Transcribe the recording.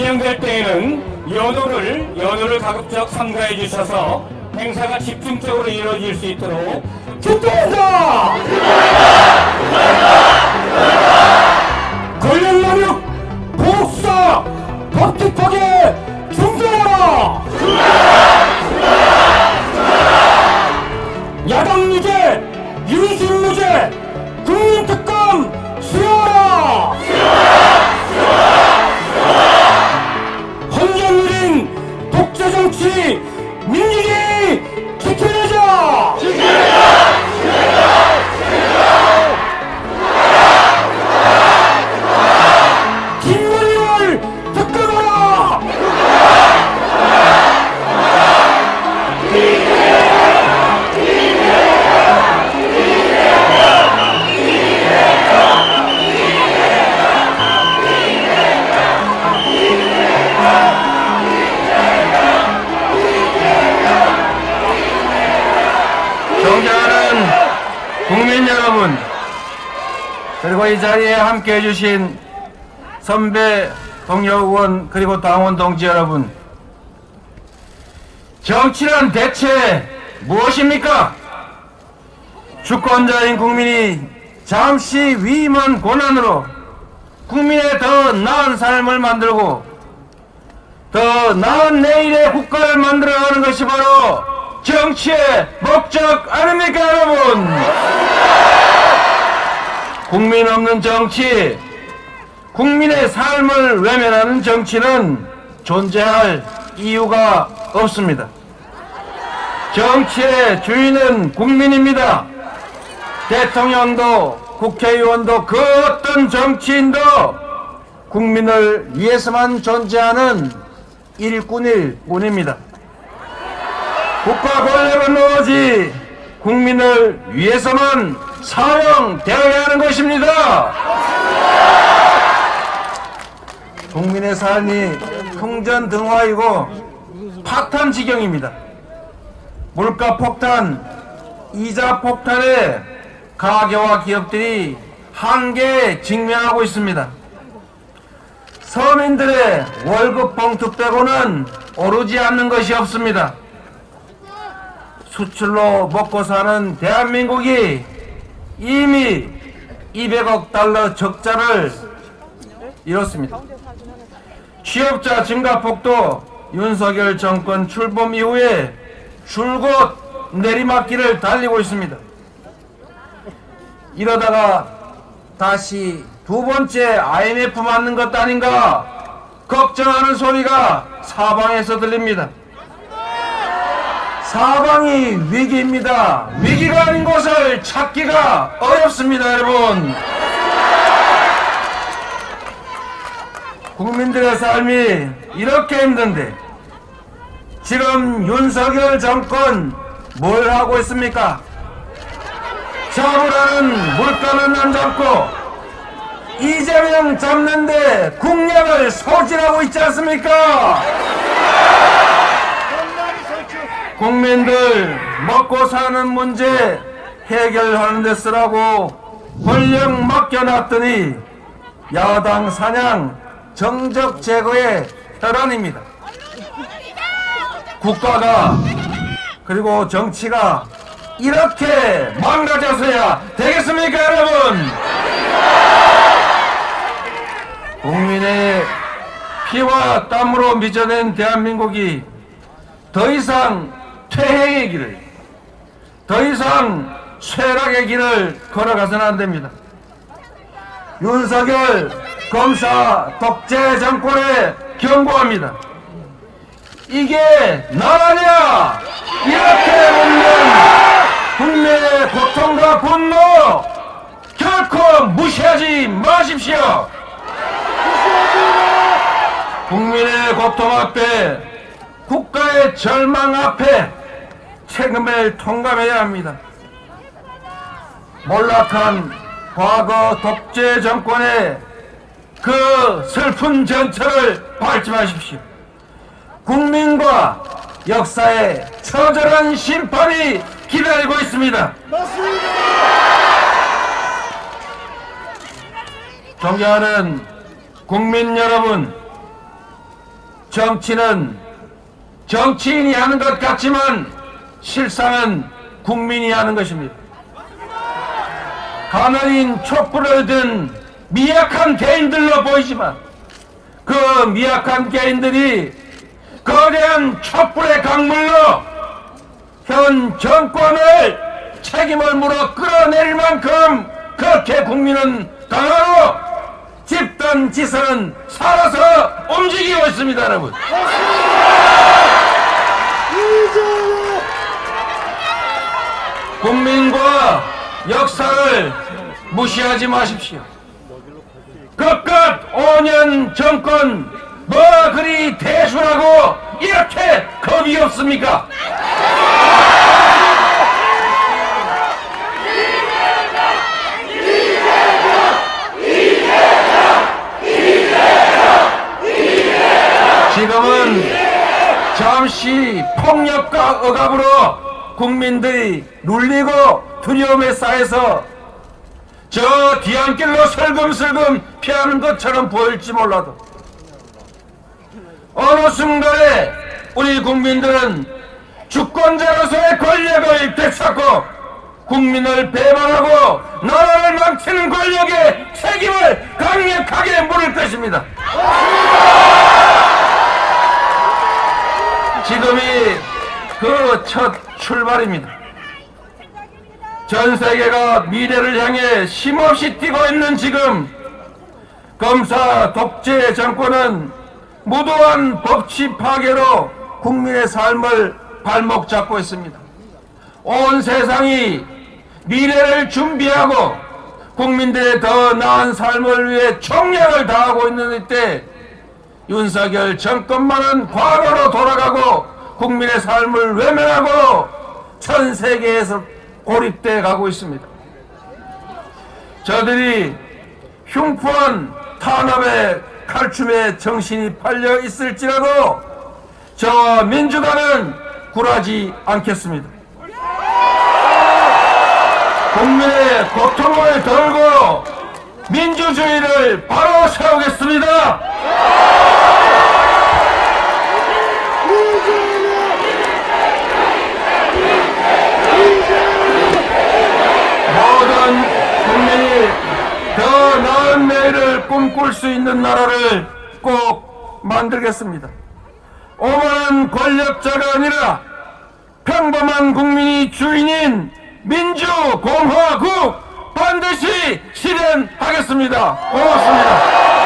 진행될 때에는 연호를 연호를 가급적 삼가해 주셔서 행사가 집중적으로 이루어질 수 있도록 그리고 이 자리에 함께 해주신 선배 동료 의원 그리고 당원 동지 여러분, 정치란 대체 무엇입니까? 주권자인 국민이 잠시 위임한 권한으로 국민의 더 나은 삶을 만들고 더 나은 내일의 국가를 만들어가는 것이 바로 정치의 목적 아닙니까 여러분 국민 없는 정치 국민의 삶을 외면하는 정치는 존재할 이유가 없습니다 정치의 주인은 국민입니다 대통령도 국회의원도 그 어떤 정치인도 국민을 위해서만 존재하는 일꾼일 뿐입니다. 국가 권력은 오로지 국민을 위해서만 사용되어야 하는 것입니다. 국민의 삶이 흥전등화이고 파탄 지경입니다. 물가 폭탄, 이자 폭탄에 가게와 기업들이 한계에 직면하고 있습니다. 서민들의 월급 봉투 빼고는 오르지 않는 것이 없습니다. 수출로 먹고 사는 대한민국이 이미 200억 달러 적자를 이뤘습니다. 취업자 증가폭도 윤석열 정권 출범 이후에 줄곧 내리막길을 달리고 있습니다. 이러다가 다시 두 번째 IMF 맞는 것 아닌가 걱정하는 소리가 사방에서 들립니다. 사방이 위기입니다. 위기가 아닌 곳을 찾기가 어렵습니다, 여러분. 국민들의 삶이 이렇게 힘든데 지금 윤석열 정권 뭘 하고 있습니까? 잡으라는 물가는 안 잡고 이재명 잡는데 국력을 소진하고 있지 않습니까? 국민들 먹고 사는 문제 해결하는 데 쓰라고 권력 맡겨놨더니 야당 사냥 정적 제거의 혈안입니다. 국가가 그리고 정치가 이렇게 망가져서야 되겠습니까 여러분? 국민의 피와 땀으로 빚어낸 대한민국이 더 이상 퇴행의 길을 더 이상 쇠락의 길을 걸어가서는 안 됩니다. 윤석열 검사 독재 정권에 경고합니다. 이게 나라냐? 이렇게 묻는 국민의 고통과 분노 결코 무시하지 마십시오. 국민의 고통 앞에 국가의 절망 앞에 책임을 통감해야 합니다. 몰락한 과거 독재 정권의 그 슬픈 전철을 밟지 마십시오. 국민과 역사의 처절한 심판이 기다리고 있습니다. 존경하는 국민 여러분, 정치는 정치인이 하는 것 같지만 실상은 국민이 하는 것입니다. 가난인 촛불을 든 미약한 개인들로 보이지만 그 미약한 개인들이 거대한 촛불의 강물로 현 정권을 책임을 물어 끌어내릴 만큼 그렇게 국민은 강하고 집단 지선은 살아서 움직이고 있습니다 여러분 국민과 역사를 무시하지 마십시오 그깟 5년 정권 뭐 그리 대수라고 이렇게 겁이 없습니까? 지금은 잠시 폭력과 억압으로 국민들이 눌리고 두려움에 쌓여서 저 뒤안길로 슬금슬금 피하는 것처럼 보일지 몰라도 어느 순간에 우리 국민들은 주권자로서의 권력을 되찾고 국민을 배반하고 나라를 망치는 권력의 책임을 강력하게 물을 것입니다. 지금이 그첫 출발입니다. 전 세계가 미래를 향해 힘없이 뛰고 있는 지금 검사 독재 정권은 무도한 법치 파괴로 국민의 삶을 발목 잡고 있습니다. 온 세상이 미래를 준비하고 국민들의 더 나은 삶을 위해 총력을 다하고 있는 이때 윤석열 정권만은 과거로 돌아가고 국민의 삶을 외면하고 전 세계에서 고립돼 가고 있습니다. 저들이 흉포한 탄압의 칼춤에 정신이 팔려 있을지라도 저와 민주당은 굴하지 않겠습니다. 국민의 고통을 덜고 민주주의를 바로 세우겠습니다. 모든 국민이 더 나은 내일을 꿈꿀 수 있는 나라를 꼭 만들겠습니다. 오만한 권력자가 아니라 평범한 국민이 주인인 민주공화국 반드시 실현하겠습니다. 고맙습니다.